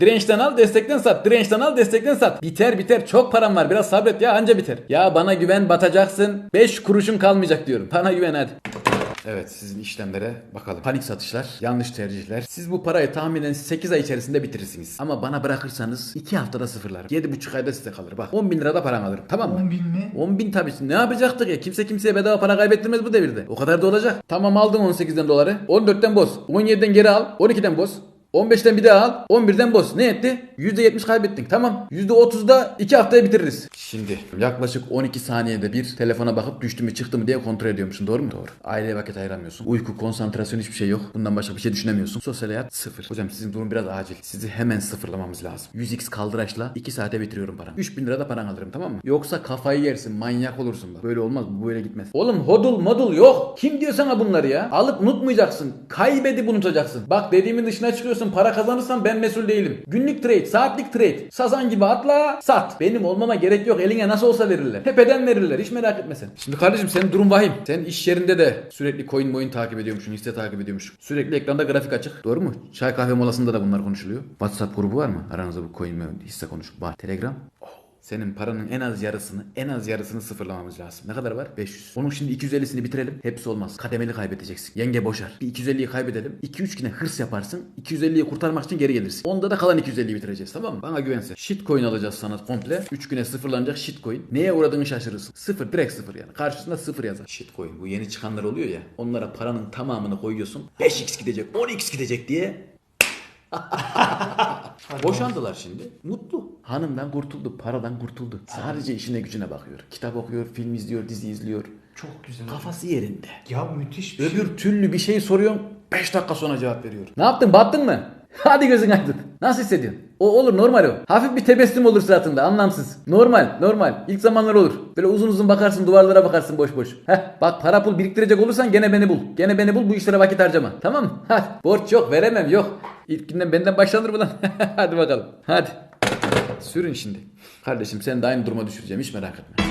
Dirençten al destekten sat. Dirençten al destekten sat. Biter biter çok param var biraz sabret ya anca biter. Ya bana güven batacaksın. 5 kuruşun kalmayacak diyorum. Bana güven hadi. Evet sizin işlemlere bakalım. Panik satışlar, yanlış tercihler. Siz bu parayı tahminen 8 ay içerisinde bitirirsiniz. Ama bana bırakırsanız 2 haftada sıfırlarım. 7,5 ayda size kalır. Bak 10 bin lirada param alırım tamam mı? 10 bin mi? 10 bin tabii. Ne yapacaktık ya? Kimse kimseye bedava para kaybettirmez bu devirde. O kadar da olacak. Tamam aldın 18'den doları. 14'ten boz. 17'den geri al. 12'den boz. 15'ten bir daha al. 11'den boz. Ne etti? %70 kaybettin. Tamam. %30'da 2 haftaya bitiririz. Şimdi yaklaşık 12 saniyede bir telefona bakıp düştü mü çıktı mı diye kontrol ediyormuşsun. Doğru mu? Doğru. Aileye vakit ayıramıyorsun. Uyku, konsantrasyon hiçbir şey yok. Bundan başka bir şey düşünemiyorsun. Sosyal hayat sıfır. Hocam sizin durum biraz acil. Sizi hemen sıfırlamamız lazım. 100x kaldıraçla 2 saate bitiriyorum paranı. 3000 lira da paran alırım tamam mı? Yoksa kafayı yersin. Manyak olursun bak. Böyle olmaz. Bu böyle gitmez. Oğlum hodul modul yok. Kim diyor sana bunları ya? Alıp unutmayacaksın. Kaybedip unutacaksın. Bak dediğimin dışına çıkıyorsun. Para kazanırsan ben mesul değilim. Günlük trade, saatlik trade. Sazan gibi atla, sat. Benim olmama gerek yok. Eline nasıl olsa verirler. Tepeden verirler. Hiç merak etme sen. Şimdi kardeşim senin durum vahim. Sen iş yerinde de sürekli coin moin takip ediyormuşsun. hisse takip ediyormuşsun. Sürekli ekranda grafik açık. Doğru mu? Çay kahve molasında da bunlar konuşuluyor. WhatsApp grubu var mı? Aranızda bu coin moin hisse konuş. Var. Telegram. Oh. Senin paranın en az yarısını, en az yarısını sıfırlamamız lazım. Ne kadar var? 500. Onun şimdi 250'sini bitirelim. Hepsi olmaz. Kademeli kaybedeceksin. Yenge boşar. Bir 250'yi kaybedelim. 2-3 güne hırs yaparsın. 250'yi kurtarmak için geri gelirsin. Onda da kalan 250'yi bitireceğiz tamam mı? Bana güvensen. Shitcoin alacağız sana komple. 3 güne sıfırlanacak shitcoin. Neye uğradığını şaşırırsın. Sıfır. Direkt sıfır yani. Karşısında sıfır yazar. Shitcoin. Bu yeni çıkanlar oluyor ya. Onlara paranın tamamını koyuyorsun. 5x gidecek, 10x gidecek diye Boşandılar şimdi. Mutlu. Hanımdan kurtuldu, paradan kurtuldu. Sadece işine gücüne bakıyor. Kitap okuyor, film izliyor, dizi izliyor. Çok güzel. Kafası yerinde. Ya müthiş bir şey. Öbür türlü bir şey soruyorsun, 5 dakika sonra cevap veriyor. Ne yaptın, battın mı? Hadi gözün aydın. Nasıl hissediyorsun? O olur normal o. Hafif bir tebessüm olur suratında anlamsız. Normal normal. İlk zamanlar olur. Böyle uzun uzun bakarsın duvarlara bakarsın boş boş. Heh bak para pul biriktirecek olursan gene beni bul. Gene beni bul bu işlere vakit harcama. Tamam mı? Hadi. Borç yok veremem yok. İlk günden benden başlanır mı lan? Hadi bakalım. Hadi. Sürün şimdi. Kardeşim sen de aynı duruma düşüreceğim hiç merak etme.